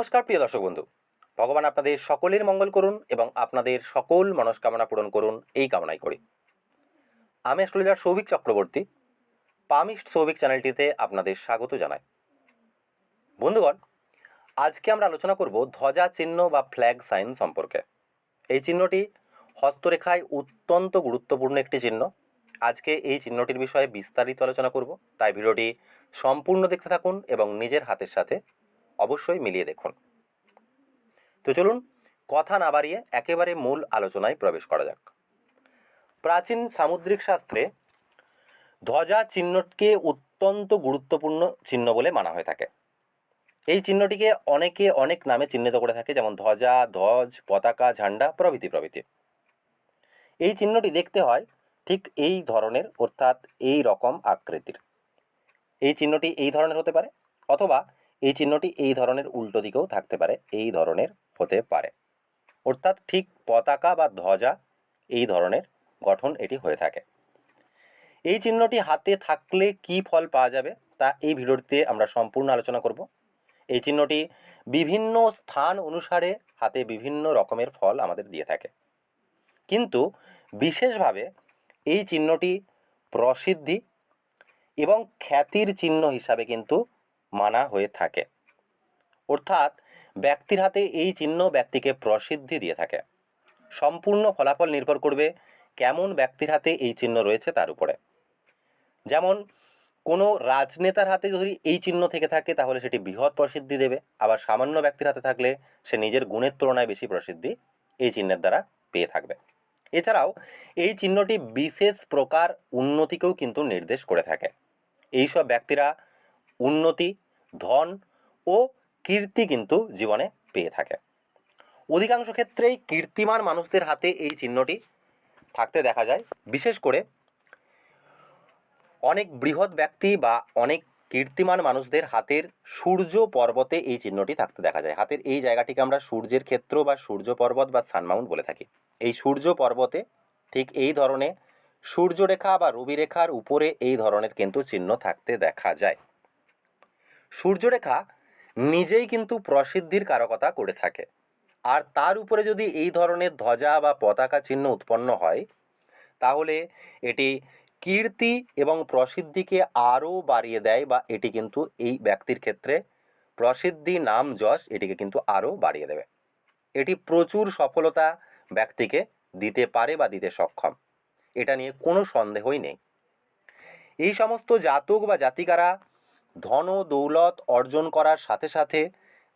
নমস্কার, প্রিয় দর্শক বন্ধু। ভগবান আপনাদের সকলের মঙ্গল করুন এবং আপনাদের সকল মনস্কামনা পূরণ করুন এই কামনাই করি। আমি অ্যাস্ট্রোলজার সৌভিক চক্রবর্তী, পামিস্ট সৌভিক চ্যানেলটিতে আপনাদের স্বাগত জানাই। বন্ধুগণ, আজকে আমরা আলোচনা করব ধ্বজা চিহ্ন বা ফ্ল্যাগ সাইন সম্পর্কে। এই চিহ্নটি হস্তরেখায় অত্যন্ত গুরুত্বপূর্ণ একটি চিহ্ন। আজকে এই চিহ্নটির বিষয়ে বিস্তারিত আলোচনা করব, তাই ভিডিওটি সম্পূর্ণ দেখতে থাকুন এবং নিজের হাতের সাথে অবশ্যই মিলিয়ে দেখুন। তো চলুন, কথা না বাড়িয়ে একেবারে মূল আলোচনায় প্রবেশ করা যাক। প্রাচীন সামুদ্রিক শাস্ত্রে ধ্বজা চিহ্নটিকে অত্যন্ত গুরুত্বপূর্ণ চিহ্ন বলে মানা হয়ে থাকে। এই চিহ্নটিকে অনেকে অনেক নামে চিহ্নিত করে থাকে, যেমন ধ্বজা, ধ্বজ, পতাকা, ঝান্ডা, প্রভৃতি প্রভৃতি। এই চিহ্নটি দেখতে হয় ঠিক এই ধরনের, অর্থাৎ এই রকম আকৃতির। এই চিহ্নটি এই ধরনের হতে পারে, অথবা এই চিহ্নটি এই ধরনের উল্টো দিকেও থাকতে পারে, এই ধরনের হতে পারে। অর্থাৎ ঠিক পতাকা বা ধ্বজা এই ধরনের গঠন এটি হয়ে থাকে। এই চিহ্নটি হাতে থাকলে কি ফল পাওয়া যাবে? তা এই ভিডিওটিতে আমরা সম্পূর্ণ আলোচনা করব। এই চিহ্নটি বিভিন্ন স্থান অনুসারে হাতে বিভিন্ন রকমের ফল আমাদের দিয়ে থাকে। কিন্তু বিশেষভাবে এই চিহ্নটি প্রসিদ্ধি এবং খ্যাতির চিহ্ন হিসাবে কিন্তু মানা হয়ে থাকে। অর্থাৎ ব্যক্তির হাতে এই চিহ্ন ব্যক্তিকে প্রসিদ্ধি দিয়ে থাকে। সম্পূর্ণ ফলাফল নির্ভর করবে কেমন ব্যক্তির হাতে এই চিহ্ন রয়েছে তার উপরে। যেমন, কোনো রাজনেতার হাতে যদি এই চিহ্ন থেকে থাকে, তাহলে সেটি বৃহৎ প্রসিদ্ধি দেবে। আবার সামান্য ব্যক্তির হাতে থাকলে সে নিজের গুণের তুলনায় বেশি প্রসিদ্ধি এই চিহ্নের দ্বারা পেয়ে থাকবে। এছাড়াও, এই চিহ্নটি বিশেষ প্রকার উন্নতিকেও কিন্তু নির্দেশ করে থাকে। এইসব ব্যক্তিরা উন্নতি, ধন ও কীর্তি কিন্তু জীবনে পেয়ে থাকে। অধিকাংশ ক্ষেত্রেই কীর্তিমান মানুষদের হাতে এই চিহ্নটি থাকতে দেখা যায়। বিশেষ করে অনেক বৃহৎ ব্যক্তি বা অনেক কীর্তিমান মানুষদের হাতের সূর্য পর্বতে এই চিহ্নটি থাকতে দেখা যায়। হাতের এই জায়গাটিকে আমরা সূর্যের ক্ষেত্র বা সূর্য পর্বত বা সানমাউন্ট বলে থাকি। এই সূর্য পর্বতে ঠিক এই ধরনের সূর্যরেখা বা রবিরেখার উপরে এই ধরনের কিন্তু চিহ্ন থাকতে দেখা যায়। সূর্যরেখা নিজেই কিন্তু প্রসিদ্ধির কারকতা করে থাকে। আর তার উপরে যদি এই ধরনের ধ্বজা বা পতাকা চিহ্ন উৎপন্ন হয়, তাহলে এটি কীর্তি এবং প্রসিদ্ধিকে আরও বাড়িয়ে দেয় বা এটি কিন্তু এই ব্যক্তির ক্ষেত্রে প্রসিদ্ধি নাম যশ এটিকে কিন্তু আরও বাড়িয়ে দেবে। এটি প্রচুর সফলতা ব্যক্তিকে দিতে পারে বা দিতে সক্ষম। এটা নিয়ে কোনো সন্দেহই নেই। এই সমস্ত জাতক বা জাতিকারা ধন দৌলত অর্জন করার সাথে সাথে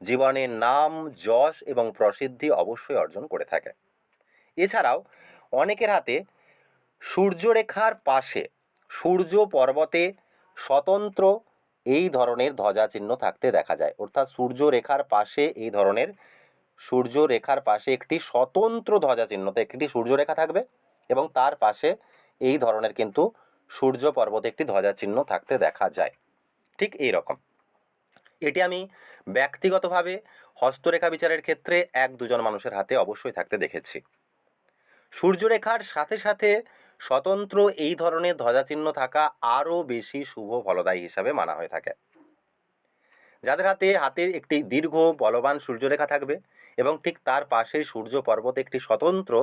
জীবনে নাম, যশ এবং প্রসিদ্ধি অবশ্যই অর্জন করে থাকে। এছাড়াও অনেকের হাতে সূর্যরেখার পাশে সূর্য পর্বতে স্বতন্ত্র এই ধরনের ধ্বজা চিহ্ন থাকতে দেখা যায়। অর্থাৎ সূর্যরেখার পাশে এই ধরনের সূর্যরেখার পাশে একটি স্বতন্ত্র ধ্বজা চিহ্নতে একটি সূর্যরেখা থাকবে এবং তার পাশে এই ধরনের কিন্তু সূর্য পর্বতে একটি ধ্বজা চিহ্ন থাকতে দেখা যায়। ঠিক এই রকম এটি আমি ব্যক্তিগতভাবে হস্তরেখা বিচারের ক্ষেত্রে এক দুজন মানুষের হাতে অবশ্যই থাকতে দেখেছি। সূর্যরেখার সাথে সাথে স্বতন্ত্র এই ধরনের ধ্বজাচিহ্ন থাকা আরও বেশি শুভ ফলদায়ী হিসাবে মানা হয়ে থাকে। যাদের হাতে, হাতের একটি দীর্ঘ বলবান সূর্যরেখা থাকবে এবং ঠিক তার পাশে সূর্য পর্বতে একটি স্বতন্ত্র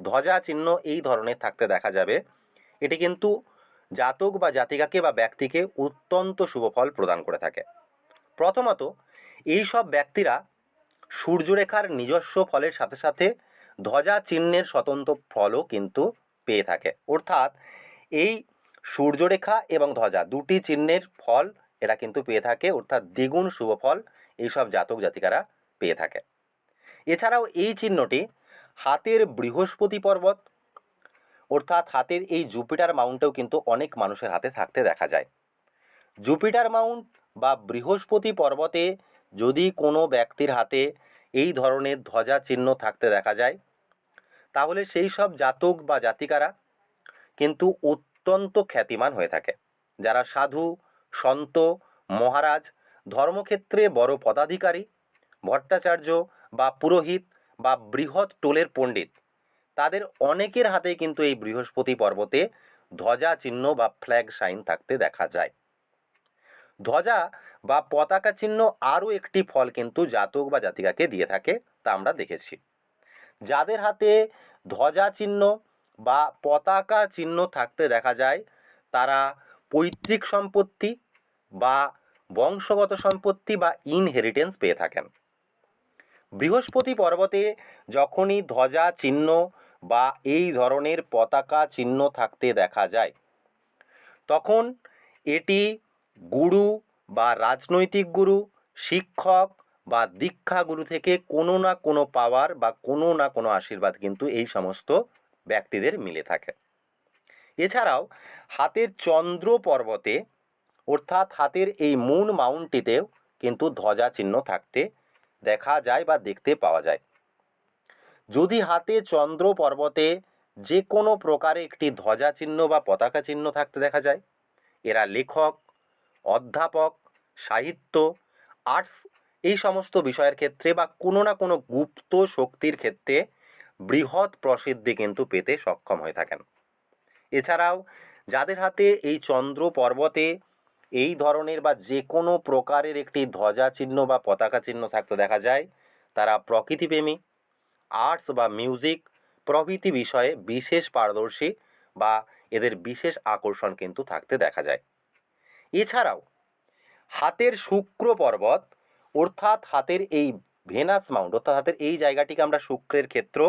ধ্বজা চিহ্ন এই ধরনের থাকতে দেখা যাবে। এটি কিন্তু জাতক বা জাতিকাকে বা ব্যক্তিকে অত্যন্ত শুভফল প্রদান করে থাকে। প্রথমত, এই সব ব্যক্তিরা সূর্যরেখার নিজস্ব ফলের সাথে সাথে ধ্বজা চিহ্নের স্বতন্ত্র ফলও কিন্তু পেয়ে থাকে। অর্থাৎ, এই সূর্যরেখা এবং ধ্বজা দুটি চিহ্নের ফল এরা কিন্তু পেয়ে থাকে, অর্থাৎ দ্বিগুণ শুভ ফল এইসব জাতক জাতিকারা পেয়ে থাকে। এছাড়াও এই চিহ্নটি হাতের বৃহস্পতি পর্বত অর্থাৎ হাতের এই জুপিটার মাউন্টেও কিন্তু অনেক মানুষের হাতে থাকতে দেখা যায়। জুপিটার মাউন্ট বা বৃহস্পতি পর্বতে যদি কোনো ব্যক্তির হাতে এই ধরনের ধ্বজা চিহ্ন থাকতে দেখা যায়, তাহলে সেই সব জাতক বা জাতিকারা কিন্তু অত্যন্ত খ্যাতিমান হয়ে থাকে। যারা সাধু, সন্ত, মহারাজ, ধর্মক্ষেত্রে বড় পদাধিকারী, ভট্টাচার্য বা পুরোহিত বা বৃহৎ টোলের পণ্ডিত তাদের অনেকের হাতে কিন্তু এই বৃহস্পতি পর্বতে ধ্বজা চিহ্ন বা ফ্ল্যাগ সাইন থাকতে দেখা যায়। ধ্বজা বা পতাকা চিহ্ন আরও একটি ফল কিন্তু জাতক বা জাতিকাকে দিয়ে থাকে, তা আমরা দেখেছি। যাদের হাতে ধ্বজা চিহ্ন বা পতাকা চিহ্ন থাকতে দেখা যায়, তারা পৈতৃক সম্পত্তি বা বংশগত সম্পত্তি বা ইনহেরিটেন্স পেয়ে থাকেন। বৃহস্পতি পর্বতে যখনই ধ্বজা চিহ্ন বা এই ধরনের পতাকা চিহ্ন থাকতে দেখা যায়। তখন এটি গুরু বা রাজনৈতিক গুরু, শিক্ষক বা দীক্ষা গুরু থেকে কোনো না কোনো পাওয়ার বা কোনো না কোনো আশীর্বাদ কিন্তু এই সমস্ত ব্যক্তিদের মিলে থাকে। এছাড়াও হাতের চন্দ্র পর্বতে অর্থাৎ হাতের এই মুন মাউন্টটিতেও কিন্তু ধ্বজা চিহ্ন থাকতে দেখা যায় বা দেখতে পাওয়া যায়। যদি হাতে চন্দ্র পর্বতে যে কোনো প্রকারে একটি ধ্বজা চিহ্ন বা পতাকা চিহ্ন থাকতে দেখা যায়, এরা লেখক, অধ্যাপক, সাহিত্য, আর্টস এই সমস্ত বিষয়ের ক্ষেত্রে বা কোনো না কোনো গুপ্ত শক্তির ক্ষেত্রে বৃহৎ প্রসিদ্ধি কিন্তু পেতে সক্ষম হয়ে থাকেন। এছাড়াও যাদের হাতে এই চন্দ্র পর্বতে এই ধরনের বা যে কোনো প্রকারের একটি ধ্বজা চিহ্ন বা পতাকা চিহ্ন থাকতে দেখা যায়, তারা প্রকৃতিপ্রেমী আর্টস বা মিউজিক প্রভৃতি বিষয়ে বিশেষ পারদর্শী বা এদের বিশেষ আকর্ষণ কিন্তু থাকতে দেখা যায়। এছাড়াও, হাতের শুক্র পর্বত অর্থাৎ হাতের এই ভেনাস মাউন্ট অর্থাৎ হাতের এই জায়গাটিকে আমরা শুক্রের ক্ষেত্র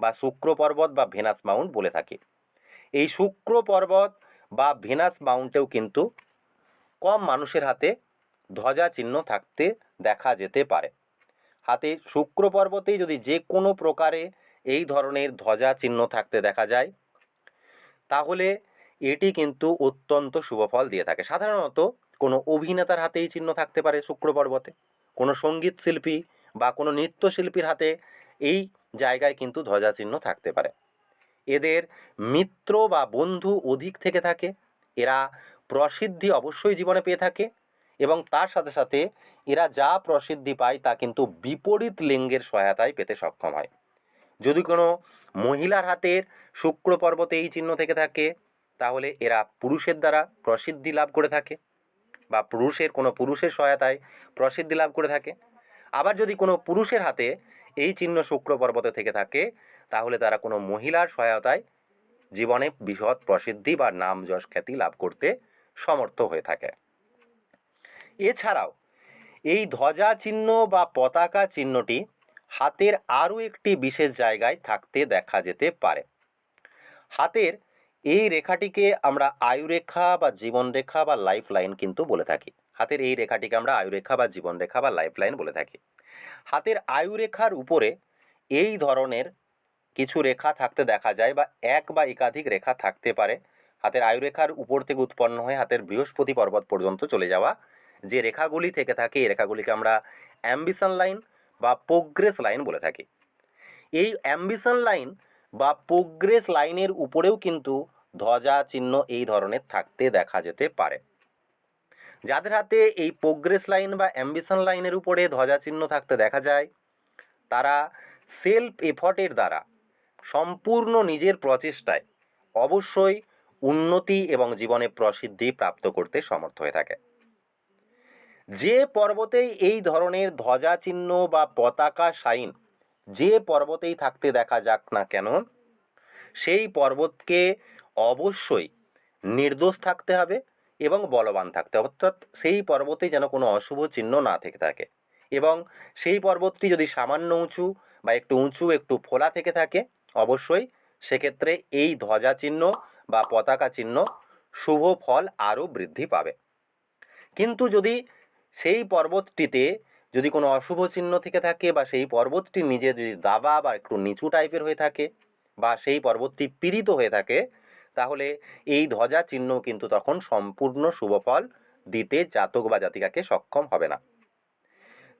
বা শুক্র পর্বত বা ভেনাস মাউন্ট বলে থাকি। এই শুক্র পর্বত বা ভেনাস মাউন্টেও কিন্তু কম মানুষের হাতে ধ্বজা চিহ্ন থাকতে দেখা যেতে পারে। হাতে শুক্র পর্বতেই যদি যে কোনো প্রকারে এই ধরনের ধ্বজা চিহ্ন থাকতে দেখা যায়, তাহলে এটি কিন্তু অত্যন্ত শুভফল দিয়ে থাকে। সাধারণত কোনো অভিনেতার হাতে এই চিহ্ন থাকতে পারে শুক্র পর্বতে। কোনো সংগীত শিল্পী বা কোনো নৃত্যশিল্পীর হাতে এই জায়গায় কিন্তু ধ্বজা চিহ্ন থাকতে পারে। এদের মিত্র বা বন্ধু অধিক থেকে থাকে। এরা প্রসিদ্ধি অবশ্যই জীবনে পেয়ে থাকে। এবং তার সাথে সাথে এরা যা প্রসিদ্ধি পায় তা কিন্তু বিপরীত লিঙ্গের সহায়তায় পেতে সক্ষম হয়। যদি কোনো মহিলার হাতের শুক্র পর্বতে এই চিহ্ন থেকে থাকে, তাহলে এরা পুরুষের দ্বারা প্রসিদ্ধি লাভ করে থাকে বা পুরুষের কোনো পুরুষের সহায়তায় প্রসিদ্ধি লাভ করে থাকে। আবার যদি কোনো পুরুষের হাতে এই চিহ্ন শুক্র পর্বতে থেকে থাকে, তাহলে তারা কোনো মহিলার সহায়তায় জীবনে বৃহৎ প্রসিদ্ধি বা নাম যশ খ্যাতি লাভ করতে সমর্থ হয়ে থাকে। এছাড়াও, এই ধ্বজা চিহ্ন বা পতাকা চিহ্নটি হাতের আরও একটি বিশেষ জায়গায় থাকতে দেখা যেতে পারে। হাতের এই রেখাটিকে আমরা আয়ুরেখা বা জীবনরেখা বা লাইফ লাইন কিন্তু বলে থাকি। হাতের এই রেখাটিকে আমরা আয়ুরেখা বা জীবনরেখা বা লাইফ লাইন বলে থাকি। হাতের আয়ুরেখার উপরে এই ধরনের কিছু রেখা থাকতে দেখা যায় বা এক বা একাধিক রেখা থাকতে পারে। হাতের আয়ুরেখার উপর থেকে উৎপন্ন হয়ে হাতের বৃহস্পতি পর্বত পর্যন্ত চলে যাওয়া যে রেখাগুলি থেকে থাকে, এই রেখাগুলিকে আমরা অ্যাম্বিশন লাইন বা প্রোগ্রেস লাইন বলে থাকি। এই অ্যাম্বিশন লাইন বা প্রোগ্রেস লাইনের উপরেও কিন্তু ধ্বজা চিহ্ন এই ধরনের থাকতে দেখা যেতে পারে। যাদের হাতে এই প্রোগ্রেস লাইন বা অ্যাম্বিশন লাইনের উপরে ধ্বজা চিহ্ন থাকতে দেখা যায়, তারা সেলফ এফর্টের দ্বারা সম্পূর্ণ নিজের প্রচেষ্টায় অবশ্যই উন্নতি এবং জীবনে প্রসিদ্ধি প্রাপ্ত করতে সমর্থ হয়ে থাকে। যে পর্বতেই এই ধরনের ধ্বজা চিহ্ন বা পতাকা সাইন যে পর্বতেই থাকতে দেখা যাক না কেন, সেই পর্বতকে অবশ্যই নির্দোষ থাকতে হবে এবং বলবান থাকতে হবে। অর্থাৎ সেই পর্বতে যেন কোনো অশুভ চিহ্ন না থেকে থাকে এবং সেই পর্বতটি যদি সামান্য উঁচু বা একটু উঁচু, একটু ফোলা থেকে থাকে, অবশ্যই সেক্ষেত্রে এই ধ্বজা চিহ্ন বা পতাকা চিহ্ন শুভ ফল আরও বৃদ্ধি পাবে। কিন্তু যদি সেই পর্বতটিতে যদি কোনো অশুভ চিহ্ন থেকে থাকে বা সেই পর্বতটি নিজে যদি দাবা বা একটু নিচু টাইপের হয়ে থাকে বা সেই পর্বতটি পীড়িত হয়ে থাকে, তাহলে এই ধ্বজা চিহ্ন কিন্তু তখন সম্পূর্ণ শুভফল দিতে জাতক বা জাতিকাকে সক্ষম হবে না।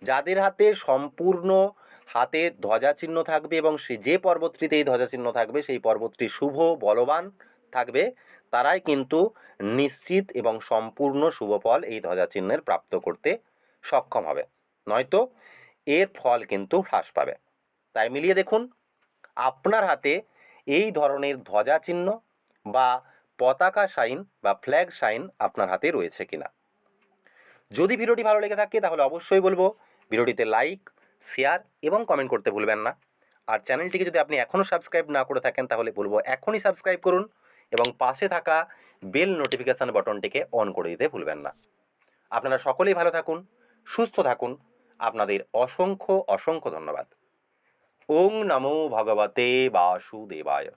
যাদের হাতে সম্পূর্ণ হাতে ধ্বজা চিহ্ন থাকবে এবং সে যে পর্বতটিতে এই ধ্বজা চিহ্ন থাকবে, সেই পর্বতটি শুভ, বলবান থাকবে তারাই কিন্তু নিশ্চিত এবং সম্পূর্ণ শুভফল এই ধ্বজা চিহ্নের প্রাপ্ত করতে সক্ষম হবে। নয়তো এর ফল কিন্তু হ্রাস পাবে। তাই মিলিয়ে দেখুন, আপনার হাতে এই ধরনের ধ্বজা চিহ্ন বা পতাকা সাইন বা ফ্ল্যাগ সাইন আপনার হাতে রয়েছে কিনা। যদি ভিডিওটি ভালো লেগে থাকে, তাহলে অবশ্যই বলব, ভিডিওটিতে লাইক, শেয়ার এবং কমেন্ট করতে ভুলবেন না। আর চ্যানেলটিকে যদি আপনি এখনও সাবস্ক্রাইব না করে থাকেন, তাহলে বলব এখনই সাবস্ক্রাইব করুন। এবং পাশে থাকা বেল নোটিফিকেশান বটনটিকে অন করে দিতে ভুলবেন না। আপনারা সকলেই ভালো থাকুন, সুস্থ থাকুন। আপনাদের অসংখ্য অসংখ্য ধন্যবাদ। ওং নমো ভগবতে বাসুদেবায়।